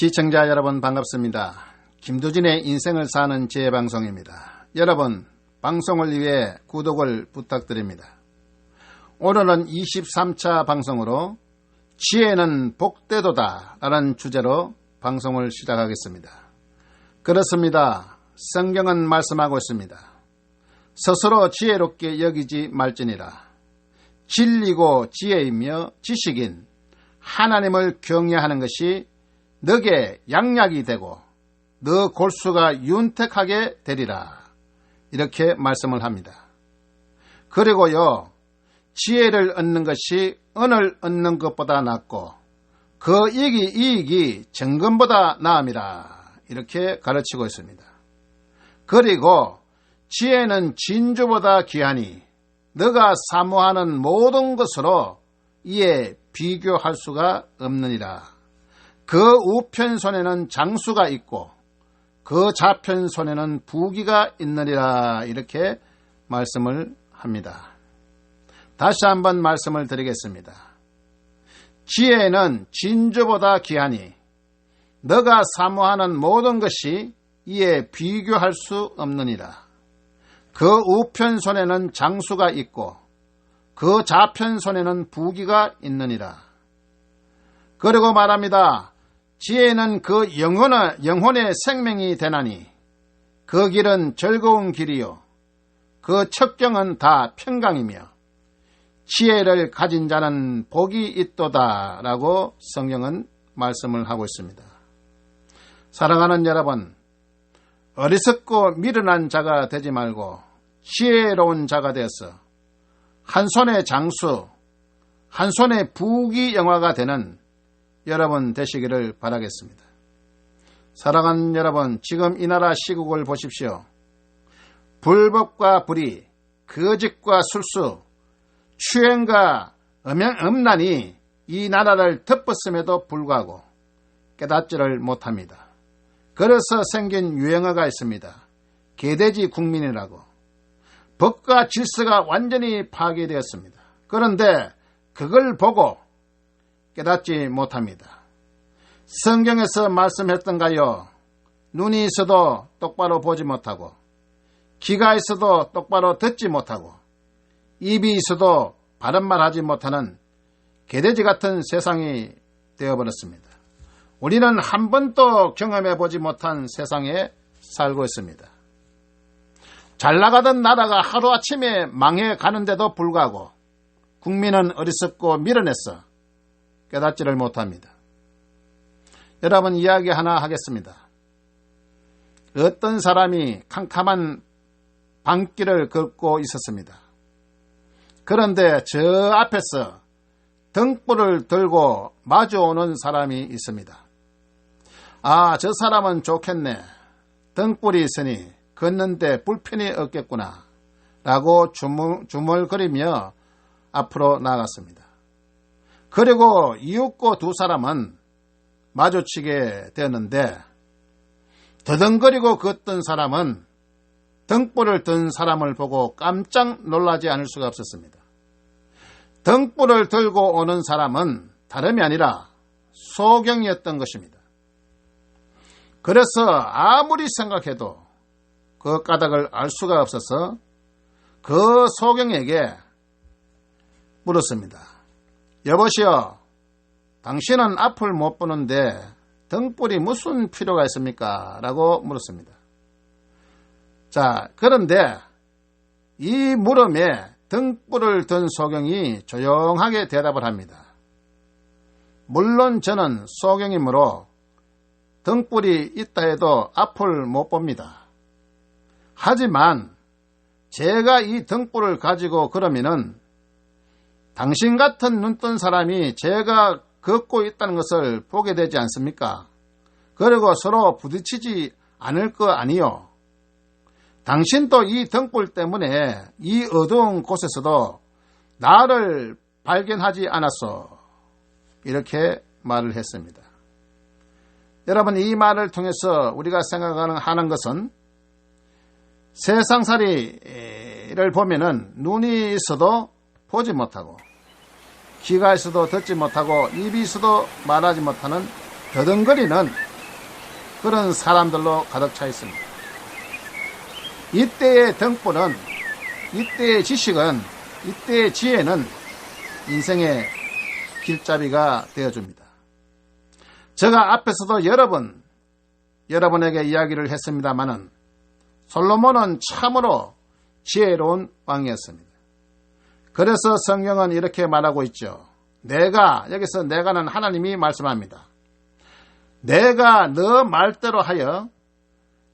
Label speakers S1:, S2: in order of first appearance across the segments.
S1: 시청자 여러분 반갑습니다. 김두진의 인생을 사는 재방송입니다. 여러분 방송을 위해 구독을 부탁드립니다. 오늘은 23차 방송으로 지혜는 복대도다 라는 주제로 방송을 시작하겠습니다. 그렇습니다. 성경은 말씀하고 있습니다. 스스로 지혜롭게 여기지 말지니라. 진리고 지혜이며 지식인 하나님을 경외하는 것이 너게 양약이 되고 너 골수가 윤택하게 되리라. 이렇게 말씀을 합니다. 그리고요, 지혜를 얻는 것이 은을 얻는 것보다 낫고 그 이익이, 이익이 정금보다 나음이라. 이렇게 가르치고 있습니다. 그리고 지혜는 진주보다 귀하니 너가 사모하는 모든 것으로 이에 비교할 수가 없느니라. 그 우편손에는 장수가 있고 그 좌편손에는 부기가 있느니라 이렇게 말씀을 합니다. 다시 한번 말씀을 드리겠습니다. 지혜는 진주보다 귀하니 너가 사모하는 모든 것이 이에 비교할 수 없느니라. 그 우편손에는 장수가 있고 그 좌편손에는 부기가 있느니라. 그리고 말합니다. 지혜는 그 영혼의, 영혼의 생명이 되나니 그 길은 즐거운 길이요 그 척경은 다 평강이며 지혜를 가진 자는 복이 있도다 라고 성경은 말씀을 하고 있습니다. 사랑하는 여러분 어리석고 미련한 자가 되지 말고 지혜로운 자가 되어서 한 손의 장수 한 손의 부귀 영화가 되는 여러분 되시기를 바라겠습니다. 사랑하는 여러분, 지금 이 나라 시국을 보십시오. 불법과 불의, 거짓과 술수, 추행과 음란이 이 나라를 덮었음에도 불구하고 깨닫지를 못합니다. 그래서 생긴 유행어가 있습니다. 개돼지 국민이라고. 법과 질서가 완전히 파괴되었습니다. 그런데 그걸 보고 깨닫지 못합니다. 성경에서 말씀했던가요? 눈이 있어도 똑바로 보지 못하고, 귀가 있어도 똑바로 듣지 못하고, 입이 있어도 바른 말 하지 못하는 개돼지 같은 세상이 되어버렸습니다. 우리는 한 번도 경험해 보지 못한 세상에 살고 있습니다. 잘 나가던 나라가 하루아침에 망해 가는데도 불구하고 국민은 어리석고 밀어냈어 깨닫지를 못합니다. 여러분 이야기 하나 하겠습니다. 어떤 사람이 캄캄한 방길을 걷고 있었습니다. 그런데 저 앞에서 등불을 들고 마주오는 사람이 있습니다. 아, 저 사람은 좋겠네. 등불이 있으니 걷는데 불편이 없겠구나. 라고 주물, 주물거리며 앞으로 나갔습니다. 그리고 이웃고 두 사람은 마주치게 되었는데 더덩거리고 걷던 사람은 등불을 든 사람을 보고 깜짝 놀라지 않을 수가 없었습니다. 등불을 들고 오는 사람은 다름이 아니라 소경이었던 것입니다. 그래서 아무리 생각해도 그 까닭을 알 수가 없어서 그 소경에게 물었습니다. 여보시오, 당신은 앞을 못 보는데 등불이 무슨 필요가 있습니까? 라고 물었습니다. 자, 그런데 이 물음에 등불을 든 소경이 조용하게 대답을 합니다. 물론 저는 소경이므로 등불이 있다 해도 앞을 못 봅니다. 하지만 제가 이 등불을 가지고 그러면은 당신 같은 눈뜬 사람이 제가 걷고 있다는 것을 보게 되지 않습니까? 그리고 서로 부딪히지 않을 거 아니요. 당신도 이 등불 때문에 이 어두운 곳에서도 나를 발견하지 않았어. 이렇게 말을 했습니다. 여러분, 이 말을 통해서 우리가 생각하는 하는 것은 세상살이를 보면은 눈이 있어도 보지 못하고 귀가 있어도 듣지 못하고 입이 있어도 말하지 못하는 더듬거리는 그런 사람들로 가득 차 있습니다. 이때의 등불은, 이때의 지식은, 이때의 지혜는 인생의 길잡이가 되어줍니다. 제가 앞에서도 여러 번 여러분에게 이야기를 했습니다마는 솔로몬은 참으로 지혜로운 왕이었습니다. 그래서 성경은 이렇게 말하고 있죠. 내가 여기서 내가는 하나님이 말씀합니다. 내가 너 말대로 하여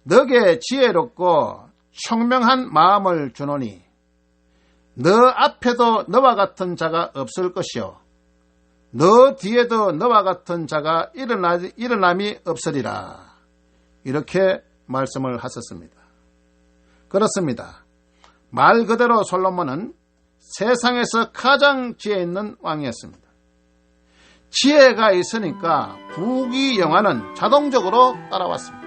S1: 너게 지혜롭고 청명한 마음을 주노니 너 앞에도 너와 같은 자가 없을 것이요 너 뒤에도 너와 같은 자가 일어나, 일어남이 없으리라 이렇게 말씀을 하셨습니다. 그렇습니다. 말 그대로 솔로몬은 세상에서 가장 지혜 있는 왕이었습니다. 지혜가 있으니까 부귀 영화는 자동적으로 따라왔습니다.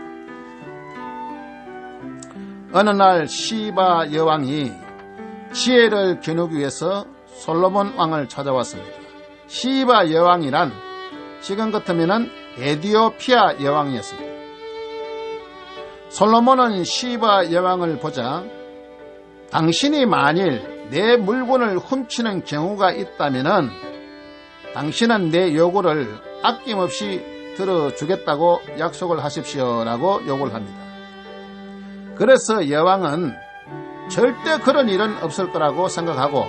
S1: 어느 날 시바 여왕이 지혜를 겨누기 위해서 솔로몬 왕을 찾아왔습니다. 시바 여왕이란 지금 같으면 에디오피아 여왕이었습니다. 솔로몬은 시바 여왕을 보자 당신이 만일 내 물건을 훔치는 경우가 있다면 당신은 내 요구를 아낌없이 들어주겠다고 약속을 하십시오라고 요구를 합니다. 그래서 여왕은 절대 그런 일은 없을 거라고 생각하고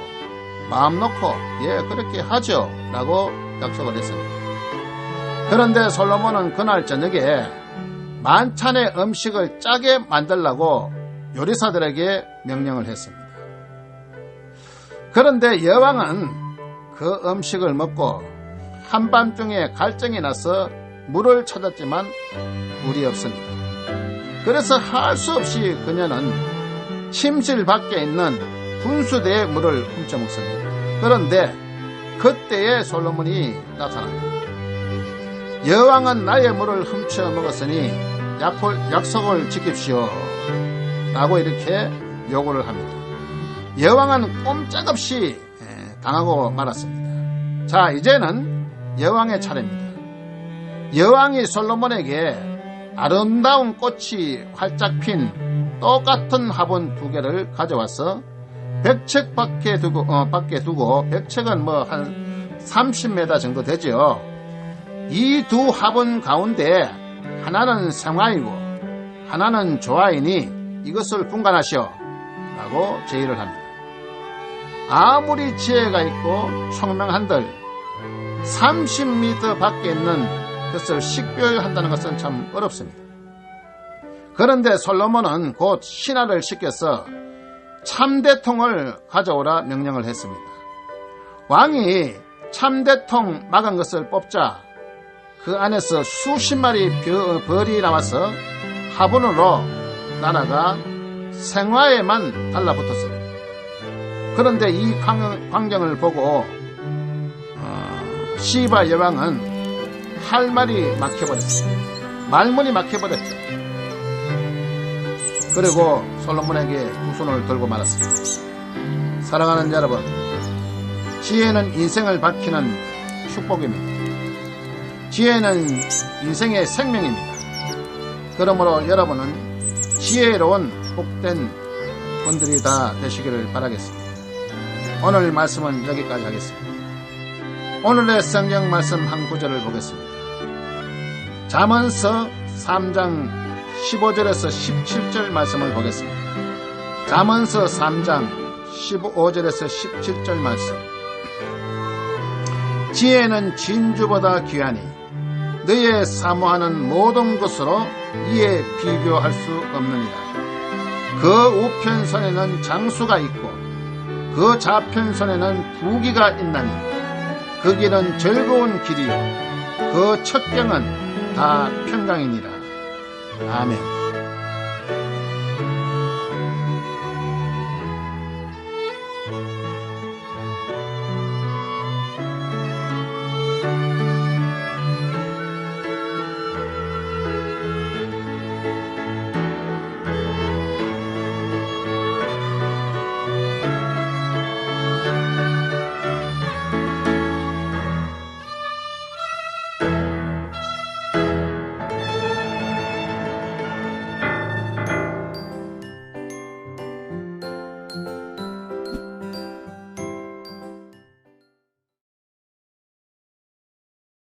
S1: 마음 놓고 예 그렇게 하죠 라고 약속을 했습니다. 그런데 솔로몬은 그날 저녁에 만찬의 음식을 짜게 만들라고 요리사들에게 명령을 했습니다. 그런데 여왕은 그 음식을 먹고 한밤중에 갈증이 나서 물을 찾았지만 물이 없습니다. 그래서 할 수 없이 그녀는 침실 밖에 있는 분수대의 물을 훔쳐 먹습니다. 그런데 그때에 솔로몬이 나타납니다. 여왕은 나의 물을 훔쳐 먹었으니 약속을 지킵시오. 라고 이렇게 요구를 합니다. 여왕은 꼼짝없이 당하고 말았습니다. 자, 이제는 여왕의 차례입니다. 여왕이 솔로몬에게 아름다운 꽃이 활짝 핀 똑같은 화분 두 개를 가져와서 백책 밖에 두고, 어, 밖에 두고, 백책은 뭐 한 30m 정도 되죠. 이 두 화분 가운데 하나는 생화이고, 하나는 조화이니 이것을 분간하시오. 라고 제의를 합니다. 아무리 지혜가 있고 총명한들 30m 밖에 있는 것을 식별한다는 것은 참 어렵습니다. 그런데 솔로몬은 곧 신하를 시켜서 참대통을 가져오라 명령을 했습니다. 왕이 참대통 막은 것을 뽑자 그 안에서 수십 마리 벌이 나와서 화분으로 나라가 생화에만 달라붙었습니다. 그런데 이 광경 을 보고 어, 시바 여왕은 할 말이 막혀버렸습니다. 말문이 막혀버렸죠. 그리고 솔로몬에게 두 손을 들고 말았습니다. 사랑하는 여러분, 지혜는 인생을 밝히는 축복입니다. 지혜는 인생의 생명입니다. 그러므로 여러분은 지혜로운 복된 분들이 다 되시기를 바라겠습니다. 오늘 말씀은 여기까지 하겠습니다. 오늘의 성경 말씀 한 구절을 보겠습니다. 잠언서 3장 15절에서 17절 말씀을 보겠습니다. 잠언서 3장 15절에서 17절 말씀. 지혜는 진주보다 귀하니 너의 사모하는 모든 것으로 이에 비교할 수 없느니라. 그 우편선에는 장수가 있고 그 좌편선에는 부기가 있나니 그 길은 즐거운 길이요 그 첫 경은 다 평강이니라. 아멘.